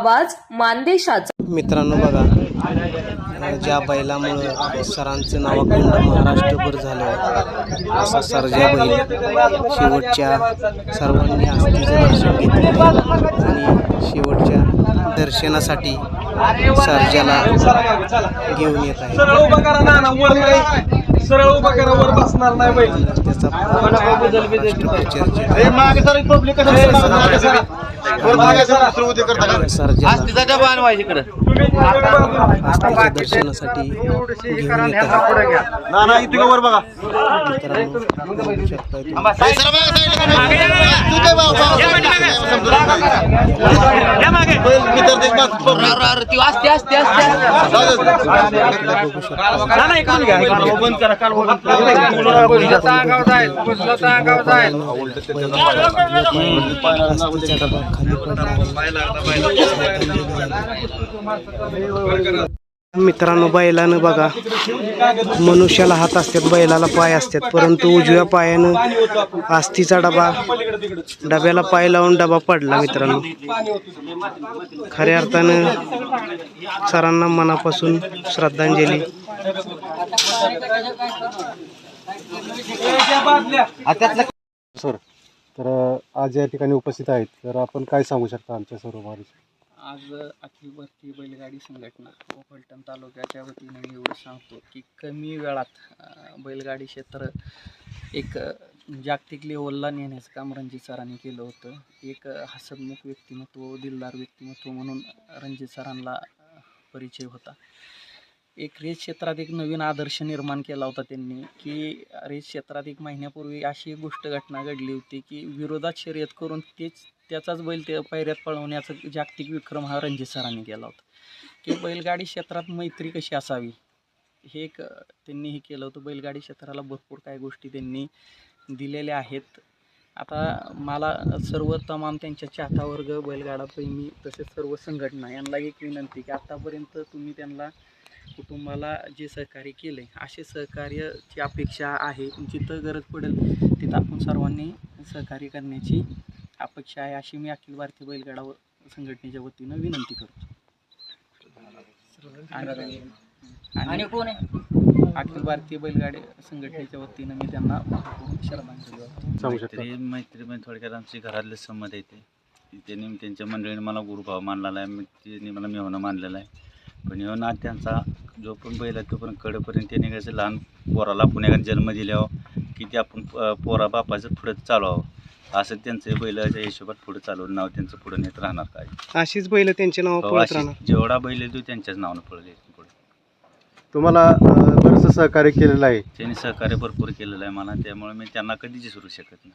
आवाज मानदेशाचा. मित्रांनो बघा ज्या बैलामुळं सरांचं नावाखंड महाराष्ट्रभर झालं असा सर्जा बैल शेवटच्या सर्वांनी आस्तीचं दर्शन घेतलं आणि शेवटच्या दर्शनासाठी सर्जाला घेऊन येत आहे. सरळ उभा करा ना ना वर नाही. सरळ उभा करा वर बसणार नाही बैल. त्याचा महाराष्ट्रभर चर्चा सर्जा दर्शनासाठी घेऊन मित्रांनो आस्तीचा खाली बैलानं बघा मनुष्याला हात असतात बैलाला पाय असतात परंतु उजव्या पायानं आस्थीचा डबा डब्याला पाय लावून डबा पडला मित्रांनो. खऱ्या अर्थानं सरांना मनापासून श्रद्धांजली. सर तर आज या ठिकाणी उपस्थित आहेत. तर आपण काय सांगू शकता आमच्या सर्व महाराज आज अखिल भारतीय बैलगाडी संघटना व फलटण तालुक्याच्या वतीने मी एवढं सांगतो की कमी वेळात बैलगाडी क्षेत्र एक जागतिक लेवलला नेण्याचं काम रणजित सरांनी केलं होतं. एक हसनमुख व्यक्तिमत्व दिलदार व्यक्तिमत्व म्हणून रणजित सरांना परिचय होता. एक रेस क्षेत्रात एक नवीन आदर्श निर्माण केला होता त्यांनी की रेस क्षेत्रात एक महिन्यापूर्वी अशी एक गोष्ट घटना घडली होती की विरोधात शर्यत करून तेच त्याचाच बैल ते पायऱ्यात पळवण्याचा जागतिक विक्रम हा रणजित सरांनी केला होता. की बैलगाडी क्षेत्रात मैत्री कशी असावी? हे एक त्यांनी हे केलं होतं. बैलगाडी क्षेत्राला भरपूर काही गोष्टी त्यांनी दिलेल्या आहेत. आता मला सर्व तमाम त्यांच्या चाहता वर्ग बैलगाडा प्रेमी तसेच सर्व संघटना यांना एक विनंती की आत्तापर्यंत तुम्ही त्यांना कुटुंबाला जे सहकार्य केले असे सहकार्याची अपेक्षा आहे. जिथं गरज पडेल तिथं आपण सर्वांनी सहकार्य करण्याची अपेक्षा आहे. अशी मी अखिल भारतीय बैलगाडा व- संघटनेच्या वतीनं विनंती करतो. आणि कोण आहे? अखिल भारतीय बैलगाडी संघटनेच्या वतीनं मी त्यांना श्रद्धांजली मैत्री मैत्री थोडक्यात आमची घरातले संमत येते. त्यांनी त्यांच्या मंडळीने मला गुरुभाव मानलेला आहे. त्यांनी मला मेहणं मानलेला आहे. पण ह्यो ना त्यांचा जो पण बैल आहे तो पण कडेपर्यंत त्याने कसं लहान पोराला पुण्याकडे जन्म दिल्यावर की ते आपण पोरा बापाचं पुढं चालवावं. असं त्यांचं बैलाच्या हिशोबात पुढं चालवून नाव त्यांचं पुढं नेत राहणार काय. अशीच बैल त्यांचे नाव हो, जेवढा बैल आहे तो त्यांच्याच नावानं पळले. पुढे तुम्हाला अं, बरंचसं सहकार्य केलेलं आहे. त्यांनी सहकार्य भरपूर केलेलं आहे मला. त्यामुळे मी त्यांना कधीच विसरू शकत नाही.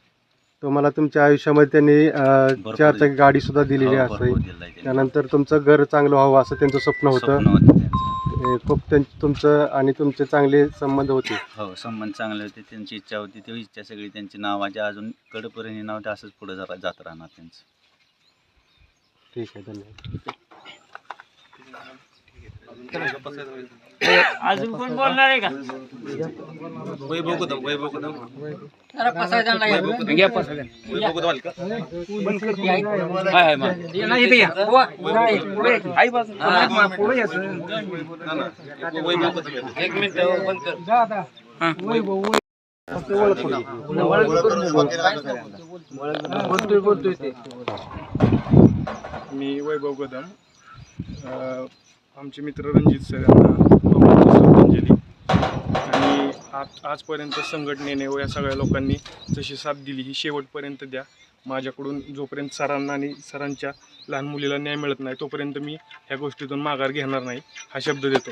तुम्हाला तुमच्या आयुष्यामध्ये त्यांनी चार चाकी गाडी सुद्धा दिलेली हो, असते भरपूर त्यांनी. त्यानंतर तुमचं घर चांगलं व्हावं असं त्यांचं स्वप्न होतं. स्वप्न होतं त्यांचं. हे खूप त्यां- तुमचं आणि तुमचे चांगले संबंध होते. हो संबंध चांगले होते त्यांची इच्छा होती ती इच्छा सगळी त्यांची नावाची अजून कडपर्यंत नाव ते असंच पुढे जरा जात राहणार त्यांचं. ठीक आहे धन्यवाद. अजून कोण बोलणार आहे का? वैभव कदम वैभव कदम घ्या पसायदान. वैभव कदम आले का हाय, हाय, मा. नाही, इथे या. हा, पुढे या, वैभव कदम येतो. एक मिनिट बंद कर. हा. बोलतोय बोलतोय ते. मी वैभव कदम अ, आमचे मित्र रणजित सर यांना श्रद्धांजली. आणि आज आजपर्यंत संघटनेने व या सगळ्या लोकांनी जशी साथ दिली ही शेवटपर्यंत द्या. माझ्याकडून जोपर्यंत सरांना आणि सरांच्या लहान मुलीला न्याय मिळत नाही तोपर्यंत मी ह्या गोष्टीतून माघार घेणार नाही हा शब्द देतो.